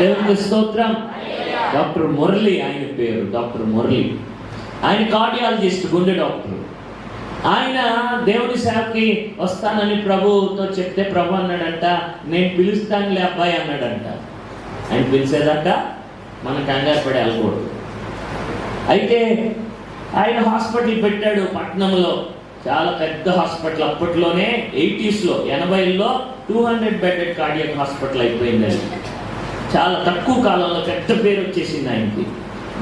దేవుని స్తోత్రం. డాక్టర్ మురళి ఆయన పేరు డాక్టర్ మురళి. ఆయన కార్డియాలజిస్ట్ గుండె డాక్టర్. ఆయన దేవుని సేవకి వస్తానని ప్రభుతో చెప్తే ప్రభు అన్నాడంట నేను పిలుస్తానులే అబ్బాయి అన్నాడంట. ఆయన పిలిచేదంట మన కంగారు పడి వెళ్ళకూడదు. అయితే ఆయన హాస్పిటల్ పెట్టాడు పట్నంలో. చాలా పెద్ద హాస్పిటల్ అప్పట్లోనే ఎయిటీస్లో ఎనభైలో two hundred bedded cardiac hospital అయిపోయింది అది. చాలా తక్కువ కాలంలో పెద్ద పేరు వచ్చేసింది ఆయనకి.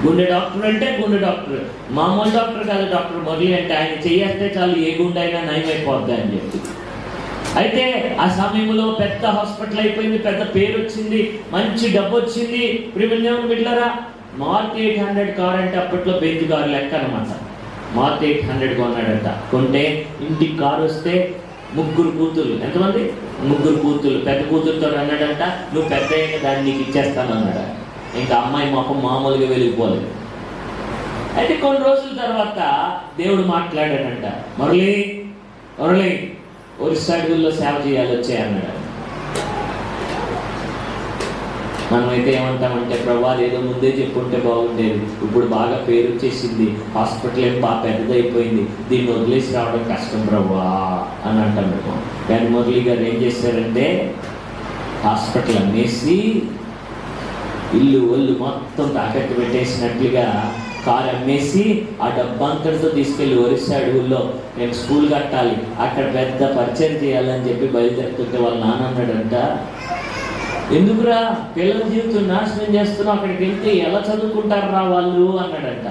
గుండె డాక్టర్ అంటే గుండె డాక్టర్. మామూలు డాక్టర్ కాదు డాక్టర్ మురళి అంటే ఆయన చేయేస్తే చాలు ఏ గుండె అయినా నయమైపోద్ది అని చెప్పి. అయితే ఆ సమయంలో పెద్ద హాస్పిటల్ అయిపోయింది పెద్ద పేరు వచ్చింది మంచి డబ్బు వచ్చింది. ప్రిమియం బిడ్లరా మార్త్ ఎయిట్ హండ్రెడ్ కార్ అంటే అప్పట్లో బెంచ్ కార్ లెక్క అనమాట మార్త్ ఎయిట్ హండ్రెడ్ కొన్నాడంట కొంటే ఇంటికి కారు వస్తే ముగ్గురు కూతుర్లు. ఎంతమంది? ముగ్గురు కూతుర్లు. పెద్ద కూతురుతో అన్నాడంట నువ్వు పెద్ద అయ్యాక దాన్ని నీకు ఇచ్చేస్తాను అన్నాడు. ఇంకా అమ్మాయి మొహం మామూలుగా వెళ్ళిపోలేదు అయితే కొన్ని రోజుల తర్వాత దేవుడు మాట్లాడాడంట మురళి మురళి ఒరిస్సా అడవుల్లో సేవ చేయాలి వచ్చే అన్నాడు. మనమైతే ఏమంటామంటే ప్రభా ఏదో ముందే చెప్పుంటే బాగుండేది. ఇప్పుడు బాగా పేరు వచ్చేసింది హాస్పిటల్ ఏం బాగా పెద్దదైపోయింది. దీన్ని వదిలేసి రావడం కష్టం ప్రభా అని అంటాం కానీ మురళి గారు ఏం చేశారంటే హాస్పిటల్ అమ్మేసి ఇల్లు ఒళ్ళు మొత్తం తాకట్టు పెట్టేసినట్లుగా కారు అమ్మేసి ఆ డబ్బంతటితో తీసుకెళ్ళి ఒరిస్సా అడవుల్లో నేను స్కూల్ కట్టాలి. అక్కడ పెద్ద పరిచయం చేయాలని చెప్పి బయలుదేరుతుంటే వాళ్ళ నాన్న అన్నాడంట ఎందుకురా పిల్లల జీవితం నాశనం చేస్తున్నావు? అక్కడికి వెళ్తే ఎలా చదువుకుంటారు రా వాళ్ళు? అన్నాడంట.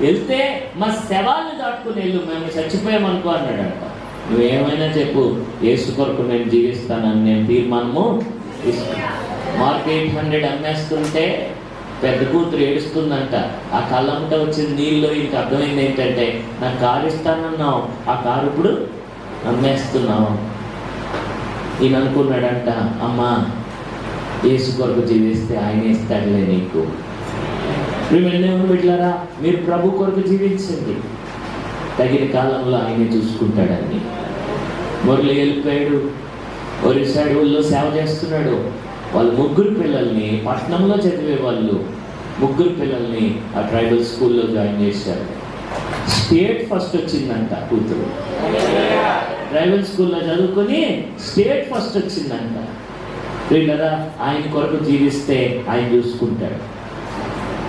వెళ్తే మా శవాన్ని దాటుకుని వెళ్ళు మేము చచ్చిపోయామనుకో అన్నాడంట. నువ్వేమైనా చెప్పు ఏసు కొరకు నేను జీవిస్తానని నేను తీర్మానము తీసుకున్నా మార్క్ ఎయిట్ హండ్రెడ్ అమ్మేస్తుంటే పెద్ద కూతురు ఏడుస్తుందంట. ఆ కళ్ళంట వచ్చిన నీళ్ళు ఇంక అర్థమైంది ఏంటంటే నాకు కారు ఇస్తానన్నావు ఆ కారు ఇప్పుడు అమ్మేస్తున్నావు. ఈయన అనుకున్నాడంట అమ్మా యేసు కొరకు జీవిస్తే ఆయన ఇస్తాడులే నీకు. ప్రియమైన బిడ్డలారా మీరు ప్రభు కొరకు జీవించండి. తగిన కాలంలో ఆయనే చూసుకుంటాడని. మురళి వెళ్ళిపోయాడు. ఒరిస్సా అడవుల్లో సేవ చేస్తున్నాడు. వాళ్ళ ముగ్గురు పిల్లల్ని పట్టణంలో చదివే వాళ్ళు ముగ్గురు పిల్లల్ని ఆ ట్రైబల్ స్కూల్లో జాయిన్ చేశారు. స్టేట్ ఫస్ట్ వచ్చిందంట కూతురు. ట్రైబల్ స్కూల్లో చదువుకొని స్టేట్ ఫస్ట్ వచ్చిందంట. కదా ఆయన కొరకు జీవిస్తే ఆయన చూసుకుంటాడు.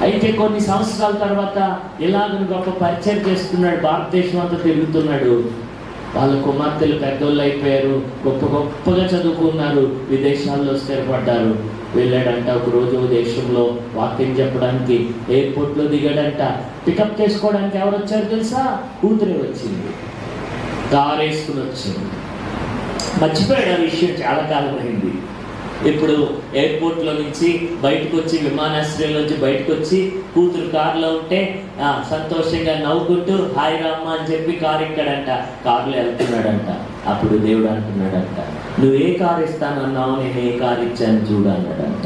అయితే కొన్ని సంవత్సరాల తర్వాత ఇలాగను గొప్ప పరిచయం చేస్తున్నాడు భారతదేశం అంతా తిరుగుతున్నాడు. వాళ్ళ కుమార్తెలు పెద్దోళ్ళు అయిపోయారు గొప్ప గొప్పగా చదువుకున్నారు విదేశాల్లో స్థిరపడ్డారు. వెళ్ళాడంట ఒక రోజు దేశంలో వాక్యం చెప్పడానికి ఎయిర్పోర్ట్లో దిగాడంట పికప్ చేసుకోవడానికి ఎవరు వచ్చారు తెలుసా? కూతురే వచ్చింది. కారు వేసుకుని వచ్చింది. మర్చిపోయాడు ఆ విషయం చాలా కాలం అయింది. ఇప్పుడు ఎయిర్పోర్ట్లో నుంచి బయటకు వచ్చి విమానాశ్రయం నుంచి బయటకు వచ్చి కూతురు కారులో ఉంటే సంతోషంగా నవ్వుకుంటూ హాయ్ రామ్మ అని చెప్పి కారు ఎక్కడంట. కారులో వెళ్తున్నాడంట. అప్పుడు దేవుడు అంటున్నాడంట నువ్వు ఏ కారు ఇస్తానన్నావు? నేను ఏ కారు ఇచ్చాను చూడు అన్నాడంట.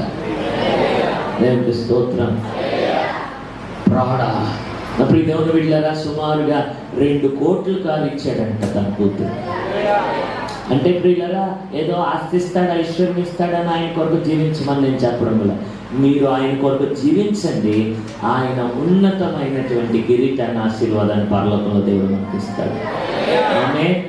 దేవుడికి స్తోత్రం. ప్రాడా అప్పుడు దేవుడు దేవుని సుమారుగా రెండు కోట్లు కారు ఇచ్చాడంట తన కూతురు. అంటే ప్రియులరా ఏదో ఆస్తి ఇస్తాడా ఐశ్వర్యం ఇస్తాడని ఆయన కొరకు జీవించమని నేను చెప్పడం వల్ల మీరు ఆయన కొరకు జీవించండి. ఆయన ఉన్నతమైనటువంటి కిరీటాన్ని ఆశీర్వాదాన్ని పరలోకంలో దేవుడు మనకి ఇస్తాడు. ఆమె